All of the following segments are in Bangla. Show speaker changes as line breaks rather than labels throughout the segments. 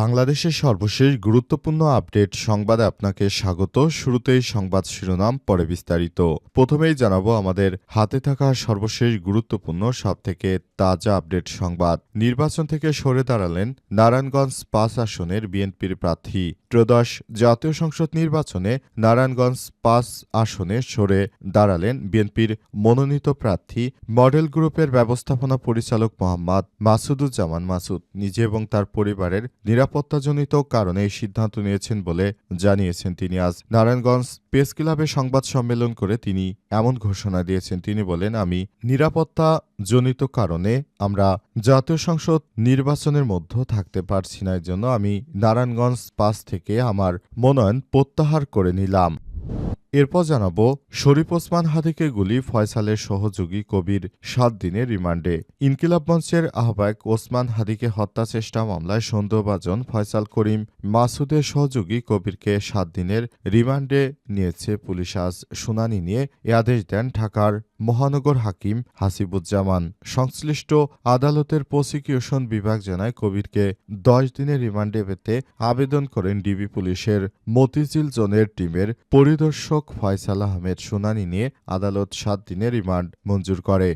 বাংলাদেশের সর্বশেষ গুরুত্বপূর্ণ আপডেট সংবাদে আপনাকে স্বাগত। শুরুতেই সংবাদ শিরোনাম, পরে বিস্তারিত। প্রথমেই জানাব আমাদের হাতে থাকা সর্বশেষ গুরুত্বপূর্ণ, সবথেকে তাজা আপডেট সংবাদ। নির্বাচন থেকে সরে দাঁড়ালেন নারায়ণগঞ্জ পাঁচ আসনের বিএনপির প্রার্থী। ত্রয়োদশ জাতীয় সংসদ নির্বাচনে নারায়ণগঞ্জ পাঁচ আসনে সরে দাঁড়ালেন বিএনপির মনোনীত প্রার্থী মডেল গ্রুপের ব্যবস্থাপনা পরিচালক মোহাম্মদ মাসুদুজ্জামান মাসুদ। নিজে এবং তার পরিবারের নিরাপত্তাজনিত কারণে এই সিদ্ধান্ত নিয়েছেন বলে জানিয়েছেন তিনি। আজ নারায়ণগঞ্জ প্রেস ক্লাবে সংবাদ সম্মেলন করে তিনি এমন ঘোষণা দিয়েছেন। তিনি বলেন, আমি নিরাপত্তা জনিত কারণে আমরা জাতীয় সংসদ নির্বাচনের মধ্যে থাকতে পারছি না। এর জন্য আমি নারায়ণগঞ্জ পাস থেকে আমার মনোনয়ন প্রত্যাহার করে নিলাম। এরপর জানাব, শরীফ ওসমান হাদিকে গুলি ফয়সালের সহযোগী কবির সাত দিনের রিমান্ডে। ইনকিলাব মঞ্চের আহ্বায়ক ওসমান হাদিকে হত্যা চেষ্টা মামলায় সন্দেহভাজন ফয়সাল করিম মাসুদের সহযোগী কবিরকে সাত দিনের রিমান্ডে নিয়েছে পুলিশ। আজ শুনানি নিয়ে এ আদেশ দেন ঢাকার মহানগর হাকিম হাসিবুজ্জামান সংশ্লিষ্ট আদালতের প্রসিকিউশন বিভাগ জানায় কবিরকে দশ দিনের রিমান্ডে পেতে আবেদন করেন ডিবি পুলিশের মতিঝিল জোনের টিমের পরিদর্শক ফয়সাল আহমেদ শুনানি নিয়ে আদালত সাত দিনের রিমান্ড মঞ্জুর করে।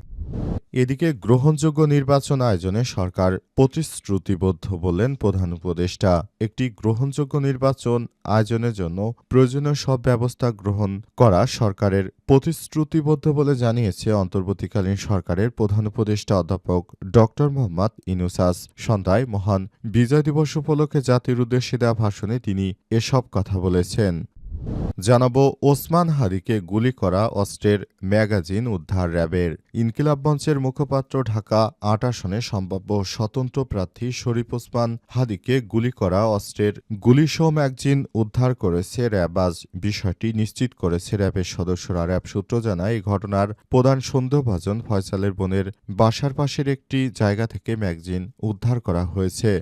এদিকে গ্রহণযোগ্য নির্বাচন আয়োজনে সরকার প্রতিশ্রুতিবদ্ধ বলেন প্রধান উপদেষ্টা। একটি গ্রহণযোগ্য নির্বাচন আয়োজনের জন্য প্রয়োজনীয় সব ব্যবস্থা গ্রহণ করা সরকারের প্রতিশ্রুতিবদ্ধ বলে জানিয়েছে অন্তর্বর্তীকালীন সরকারের প্রধান উপদেষ্টা অধ্যাপক ড মোহাম্মদ ইনুসাস। সন্ধ্যায় মহান বিজয় দিবস উপলক্ষে জাতির উদ্দেশ্যে দেওয়া ভাষণে তিনি এসব কথা বলেছেন। জানাব ওসমান হাদিকে গুলি করা অস্ত্রের ম্যাগাজিন উদ্ধার র্যাবের। ইনকিলাব মঞ্চের মুখপাত্র ঢাকা আট আসনে সম্ভাব্য স্বতন্ত্র প্রার্থী শরীফ ওসমান হাদিকে গুলি করা অস্ত্রের গুলিসহ ম্যাগাজিন উদ্ধার করেছে র্যাব। আজ বিষয়টি নিশ্চিত করেছে র্যাবের সদস্যরা। র্যাব সূত্র জানায়, এই ঘটনার প্রধান সন্দেহভাজন ফয়সালের বোনের বাসার পাশের একটি জায়গা থেকে ম্যাগাজিন উদ্ধার করা হয়েছে।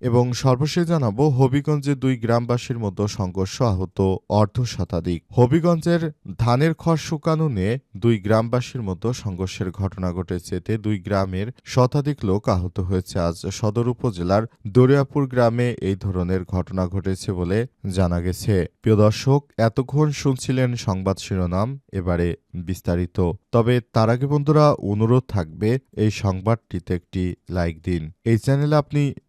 এবং সর্বশেষ জানাব, হবিগঞ্জে দুই গ্রামবাসীর মধ্যে সংঘর্ষ আহত অর্ধ শতাধিক হবিগঞ্জের ধানের খড় শুকানো নিয়ে দুই গ্রামবাসীর মধ্যে সংঘর্ষের ঘটনা ঘটেছে। এতে দুই গ্রামের শতাধিক লোক আহত হয়েছে। আজ সদর উপজেলার দরিয়াপুর গ্রামে এই ধরনের ঘটনা ঘটেছে বলে জানা গেছে। প্রিয় দর্শক, এতক্ষণ শুনছিলেন সংবাদ শিরোনাম, এবারে বিস্তারিত। তবে তার আগে বন্ধুরা, অনুরোধ থাকবে, এই সংবাদটিতে একটি লাইক দিন। এই চ্যানেলে আপনি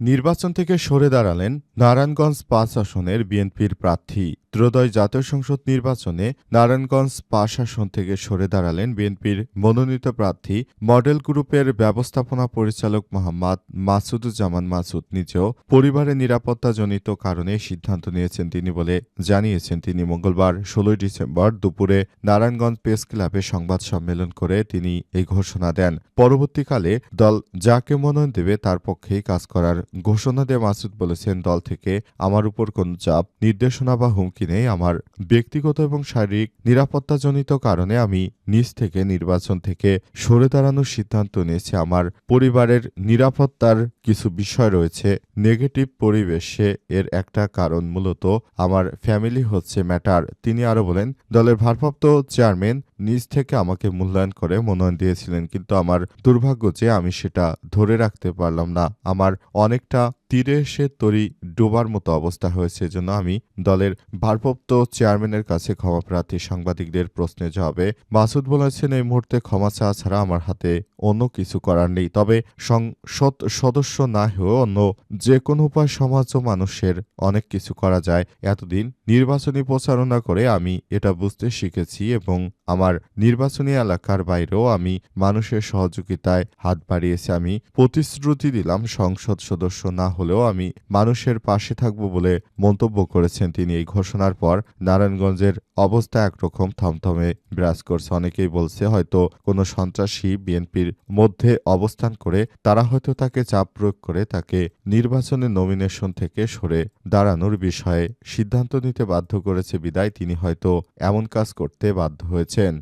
নির্বাচন থেকে সরে দাঁড়ালেন নারায়ণগঞ্জ পাঁচ আসনের বিএনপির প্রার্থী। ত্রয়োদশ জাতীয় সংসদ নির্বাচনে নারায়ণগঞ্জ পাঁচ আসন থেকে সরে দাঁড়ালেন বিএনপির মনোনীত প্রার্থী মডেল গ্রুপের ব্যবস্থাপনা পরিচালক মোহাম্মদ মাসুদুজ্জামান মাসুদ নিজেও পরিবারের নিরাপত্তাজনিত কারণে সিদ্ধান্ত নিয়েছেন তিনি বলে জানিয়েছেন তিনি। মঙ্গলবার ষোলোই ডিসেম্বর দুপুরে নারায়ণগঞ্জ প্রেস ক্লাবে সংবাদ সম্মেলন করে তিনি এই ঘোষণা দেন। পরবর্তীকালে দল যাকে মনোনয়ন দেবে তার পক্ষেই কাজ করার ঘোষণা দিয়ে মাসুদ বলেছেন, দল থেকে আমার উপর কোনো চাপ, নির্দেশনা বা হুমকি নেই। আমার ব্যক্তিগত এবং শারীরিক নিরাপত্তাজনিত কারণে আমি নিজ থেকে নির্বাচন থেকে সরে দাঁড়ানোর সিদ্ধান্ত নিয়েছি। আমার পরিবারের নিরাপত্তার কিছু বিষয় রয়েছে। নেগেটিভ পরিবেশে এর একটা কারণ মূলত আমার ফ্যামিলি হচ্ছে ম্যাটার। তিনি আরও বলেন, দলের ভারপ্রাপ্ত চেয়ারম্যান নিজ থেকে আমাকে মূল্যায়ন করে মনোনয়ন দিয়েছিলেন, কিন্তু আমার দুর্ভাগ্য যে আমি সেটা ধরে রাখতে পারলাম না। আমার অনেকটা তীরে এসে তরি ডোবার মতো অবস্থা হয়েছে এজন্য আমি দলের ভারপ্রাপ্ত চেয়ারম্যানের কাছে ক্ষমা প্রার্থী সাংবাদিকদের প্রশ্নে জবাবে মাসুদ বলেছেন, এই মুহূর্তে ক্ষমা চাওয়া ছাড়া আমার হাতে অন্য কিছু করার নেই। তবে সংসদ সদস্য না হয়েও অন্য যে কোনো উপায় সমাজ ও মানুষের অনেক কিছু করা যায়। এতদিন নির্বাচনী প্রচারণা করে আমি এটা বুঝতে শিখেছি এবং আমার নির্বাচনী এলাকার বাইরেও আমি মানুষের সহযোগিতায় হাত বাড়িয়েছি। আমি প্রতিশ্রুতি দিলাম সংসদ সদস্য না হলেও আমি মানুষের পাশে থাকব বলে মন্তব্য করেছেন তিনি। এই ঘোষণার পর নারায়ণগঞ্জের অবস্থা একরকম থমথমে বিরাজ করছে। অনেকেই বলছে হয়তো কোনো সন্ত্রাসী বিএনপির মধ্যে অবস্থান করে তারা হয়তো তাকে চাপ প্রয়োগ করে তাকে নির্বাচনে নমিনেশন থেকে সরে দাঁড়ানোর বিষয়ে সিদ্ধান্ত নিতে বাধ্য করেছে। বিদায় তিনি হয়তো এমন কাজ করতে বাধ্য হয়েছেন।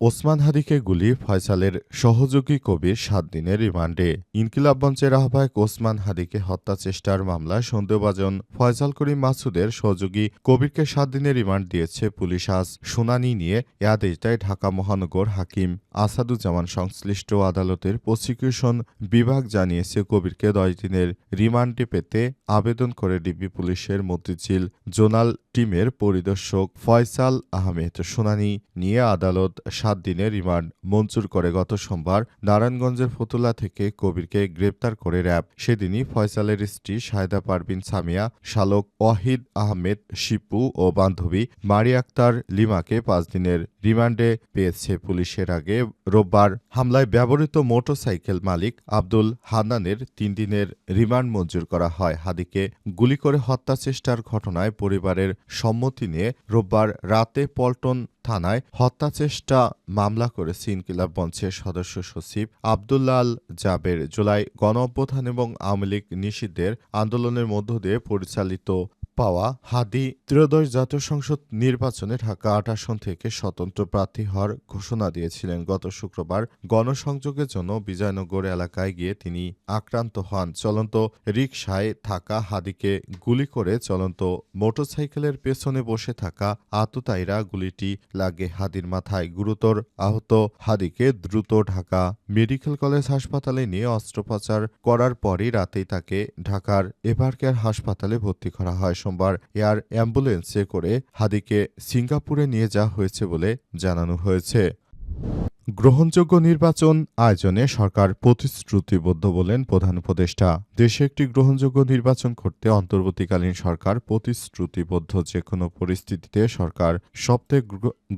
ওসমান হাদিকে গুলি ফয়সালের সহযোগী কবির সাত দিনের রিমান্ডে। ইনকিলাব মঞ্চের আহ্বায়ক ওসমান হাদিকে হত্যা চেষ্টার মামলায় সন্দেহভাজন ফয়সাল করিম মাসুদের সহযোগী কবিরকে সাত দিনের রিমান্ড দিয়েছে পুলিশ। আজ শুনানি নিয়ে এ আদেশ দেয় ঢাকা মহানগর হাকিম আসাদুজ্জামান সংশ্লিষ্ট আদালতের প্রসিকিউশন বিভাগ জানিয়েছে কবিরকে দশ দিনের রিমান্ডে পেতে আবেদন করে ডিবি পুলিশের মতিঝিল জোনাল টিমের পরিদর্শক ফয়সাল আহমেদ। শুনানি নিয়ে আদালত সাত দিনের রিমান্ড। মঞ্জুর করে গত সোমবার নারায়ণগঞ্জের ফতুল্লা থেকে কবিরকে গ্রেপ্তার করে র্যাব। সেদিনই ফয়সালের স্ত্রী সায়দা পারভিন সামিয়া, শালক ওয়াহিদ আহমেদ, শিপু ও বান্ধবী মারি আক্তার লিমাকে পাঁচ দিনের রিমান্ডে পেয়েছে পুলিশের আগে। রোববার হামলায় ব্যবহৃত মোটরসাইকেল মালিক আব্দুল হান্নানের তিন দিনের রিমান্ড মঞ্জুর করা হয়। হাদিকে গুলি করে হত্যা চেষ্টার ঘটনায় পরিবারের সম্মতি নিয়ে রোববার রাতে পল্টন থানায় হত্যা চেষ্টা মামলা করে ইনকিলাব মঞ্চের সদস্য সচিব আবদুল্লাল জাবের। জুলাই গণ অভ্যুত্থান এবং আওয়ামী লীগ নিষিদ্ধের আন্দোলনের মধ্য দিয়ে পরিচালিত পাওয়া হাদি ত্রয়োদশ জাতীয় সংসদ নির্বাচনে ঢাকা আট আসন থেকে স্বতন্ত্র প্রার্থী হওয়ার ঘোষণা দিয়েছিলেন গত শুক্রবার। গণসংযোগের জন্য বিজয়নগর এলাকায় গিয়ে তিনি আক্রান্ত হন। চলন্ত রিকশায় থাকা হাদিকে গুলি করে চলন্ত মোটরসাইকেলের পেছনে বসে থাকা আততায়ীরা গুলিটি লাগে হাদির মাথায়। গুরুতর আহত হাদিকে দ্রুত ঢাকা মেডিকেল কলেজ হাসপাতালে নিয়ে অস্ত্রোপচার করার পরই রাতেই তাকে ঢাকার এভারকেয়ার হাসপাতালে ভর্তি করা হয়। সোমবার এয়ার অ্যাম্বুলেন্সে করে হাদিকে সিঙ্গাপুরে নিয়ে যাওয়া হয়েছে বলে জানানো হয়েছে। গ্রহণযোগ্য নির্বাচন আয়োজনে সরকার প্রতিশ্রুতিবদ্ধ বলেন প্রধান উপদেষ্টা। দেশে একটি গ্রহণযোগ্য নির্বাচন করতে অন্তর্বর্তীকালীন সরকার প্রতিশ্রুতিবদ্ধ যে কোনো পরিস্থিতিতে সরকার সবথেকে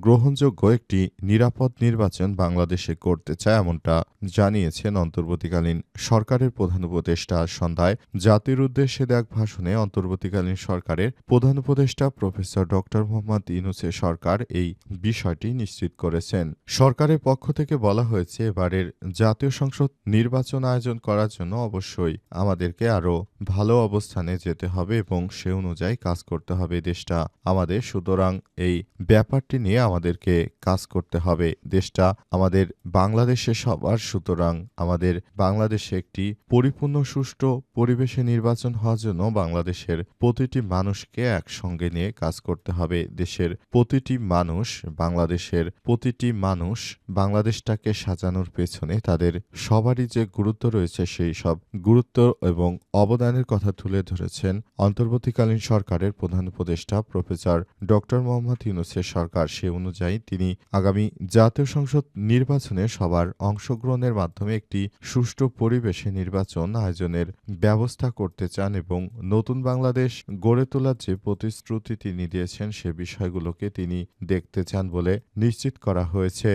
গ্রহণযোগ্য একটি নিরাপদ নির্বাচন বাংলাদেশে করতে চায় এমনটা জানিয়েছেন অন্তর্বর্তীকালীন সরকারের প্রধান উপদেষ্টা। সন্ধ্যায় জাতির উদ্দেশ্যে দেখ ভাষণে অন্তর্বর্তীকালীন সরকারের প্রধান উপদেষ্টা প্রফেসর ডক্টর মোহাম্মদ ইউনুসের সরকার এই বিষয়টি নিশ্চিত করেছেন। সরকারের পক্ষ থেকে বলা হয়েছে, এবারের জাতীয় সংসদ নির্বাচন আয়োজন করার জন্য অবশ্যই আমাদেরকে আরও ভালো অবস্থানে যেতে হবে এবং সে অনুযায়ী কাজ করতে হবে দেশটা। আমাদের, সুতরাং এই ব্যাপারটি নিয়ে আমাদেরকে কাজ করতে হবে। দেশটা আমাদের বাংলাদেশে সবার, সুতরাং আমাদের বাংলাদেশে একটি পরিপূর্ণ, সুষ্ঠু পরিবেশে নির্বাচন হওয়ার জন্য বাংলাদেশের প্রতিটি মানুষকে একসঙ্গে নিয়ে কাজ করতে হবে। দেশের প্রতিটি মানুষ, বাংলাদেশের প্রতিটি মানুষ বাংলাদেশটাকে সাজানোর পেছনে তাদের সবারই যে গুরুত্ব রয়েছে সেই সব গুরুত্ব এবং অবদানের কথা তুলে ধরেছেন অন্তর্বর্তীকালীন সরকারের প্রধান উপদেষ্টা প্রফেসর ডক্টর মোহাম্মদ ইউনুসের সরকার। সে অনুযায়ী তিনি আগামী জাতীয় সংসদ নির্বাচনে সবার অংশগ্রহণের মাধ্যমে একটি সুষ্ঠু পরিবেশে নির্বাচন আয়োজনের ব্যবস্থা করতে চান এবং নতুন বাংলাদেশ গড়ে তোলার যে প্রতিশ্রুতি তিনি দিয়েছেন সে বিষয়গুলোকে তিনি দেখতে চান বলে নিশ্চিত করা হয়েছে।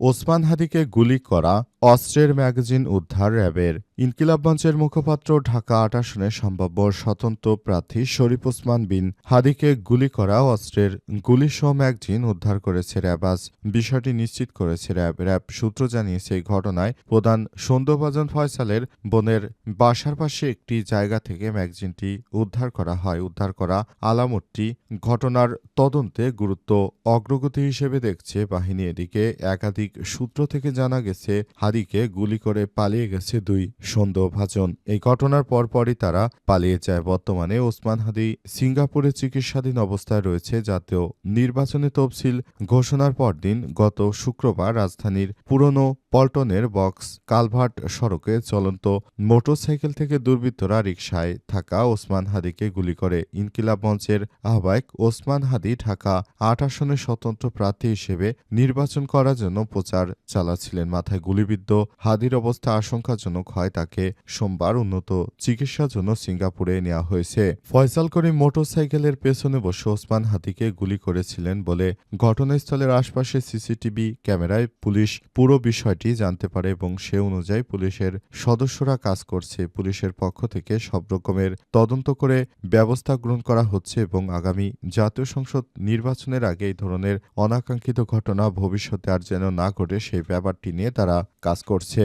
ওসমান হাদিকে গুলি করা অস্ত্রের ম্যাগাজিন উদ্ধার র্যাবের ইনকিলাব মঞ্চের মুখপাত্র ঢাকা আট সম্ভাব্য স্বতন্ত্র প্রার্থী শরীফ ওসমান বিন হাদিকে গুলি করা অস্ত্রের গুলিসহ ম্যাগজিন উদ্ধার করেছে র্যাব। আজ বিষয়টি নিশ্চিত করেছে র্যাব। র্যাব সূত্র জানিয়েছে, এই ঘটনায় প্রধান সন্দেহভাজন ফয়সালের বোনের বাসার পাশে একটি জায়গা থেকে ম্যাগজিনটি উদ্ধার করা হয়। উদ্ধার করা আলামতটি ঘটনার তদন্তে গুরুত্ব অগ্রগতি হিসেবে দেখছে বাহিনী। এদিকে একাধিক সূত্র থেকে জানা গেছে হাদিকে গুলি করে পালিয়ে গেছে দুই সন্দেহভাজন এই ঘটনার পরপরই তারা পালিয়ে যায়। বর্তমানে ওসমান হাদি সিঙ্গাপুরে চিকিৎসাধীন অবস্থায় রয়েছে। জাতীয় নির্বাচনে তফসিল ঘোষণার পরদিন গত শুক্রবার রাজধানীর পুরনো পল্টনের বক্স কালভার্ট সড়কে চলন্ত মোটরসাইকেল থেকে দুর্বৃত্তরা রিকশায় থাকা ওসমান হাদিকে গুলি করে। ইনকিলাব মঞ্চের আহ্বায়ক ওসমান হাদি ঢাকা আট আসনের স্বতন্ত্র প্রার্থী হিসেবে নির্বাচন করার জন্য প্রচার চালাচ্ছিলেন। মাথায় গুলিবিদ্ধ হাদির অবস্থা আশঙ্কাজনক হয় তাকে সোমবার উন্নত চিকিৎসার জন্য সিঙ্গাপুরে নেওয়া হয়েছে। ফয়সাল করিম মোটরসাইকেলের পেছনে বসে ওসমান হাদিকে গুলি করেছিলেন বলে ঘটনাস্থলের আশপাশে সিসিটিভি ক্যামেরায় পুলিশ পুরো বিষয়টি বিষয়টি জানতে পারে এবং সে অনুযায়ী পুলিশের সদস্যরা কাজ করছে। পুলিশের পক্ষ থেকে সব রকমের তদন্ত করে ব্যবস্থা গ্রহণ করা হচ্ছে এবং আগামী জাতীয় সংসদ নির্বাচনের আগে এই ধরনের অনাকাঙ্ক্ষিত ঘটনা ভবিষ্যতে আর যেন না ঘটে, সেই ব্যাপারটি নিয়ে তারা কাজ করছে।